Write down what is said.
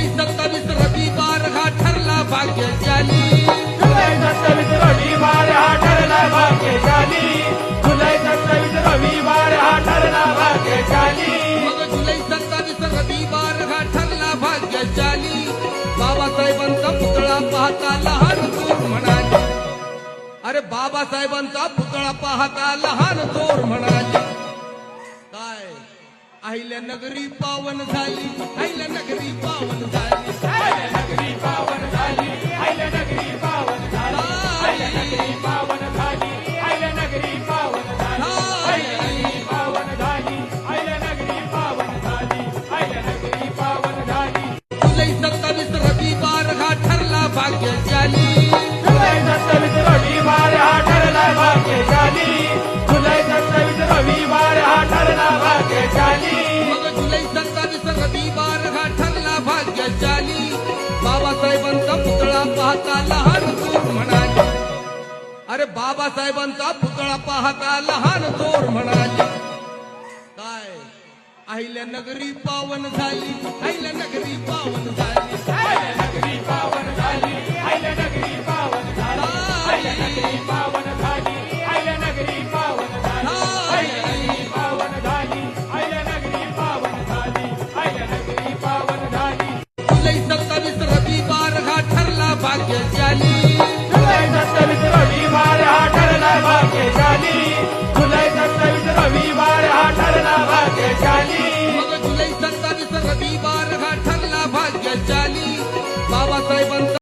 जुलै सत्तावीस रविवार हा ठरला भाग्यशाली. जुलै सत्तावीस रविवार हा ठरला भाग्यशाली. जुलै सत्तावीस रविवार हा ठरला भाग्यशाली. मग जुलै सत्तावीस रविवार हा ठरला भाग्यशाली. बाबासाहेबांचा पुतळा पाहता लहान चोर म्हणाली. अरे बाबासाहेबांचा पुतळा पाहता लहान चोर म्हणाली. अहिल्या नगरी पावन झाली अहिल्या नगरी पावन झाली. नगरी पावन झाली नगरी पावन झाली आयल्या नगरी पावन झाली नगरी पावन झाली नगरी पावन झाली आयल्या नगरी पावन झाली आयल्या नगरी पावन झाली. जुलै सत्तावीस रविवार हा ठरला भाग्यशाली. सत्तावीस हा ठरला भाग्यशाली. बाबासाहेबांचा पुतळा पाहता लहान चोर म्हणाले. अरे बाबासाहेबांचा पुतळा पाहता लहान चोर म्हणाले. काय? आईल्या नगरी पावन झाली अहिल्या नगरी फुले संतांनी सर्व बारघा ठरला भाग्यशाली। बाबासाहेबांचा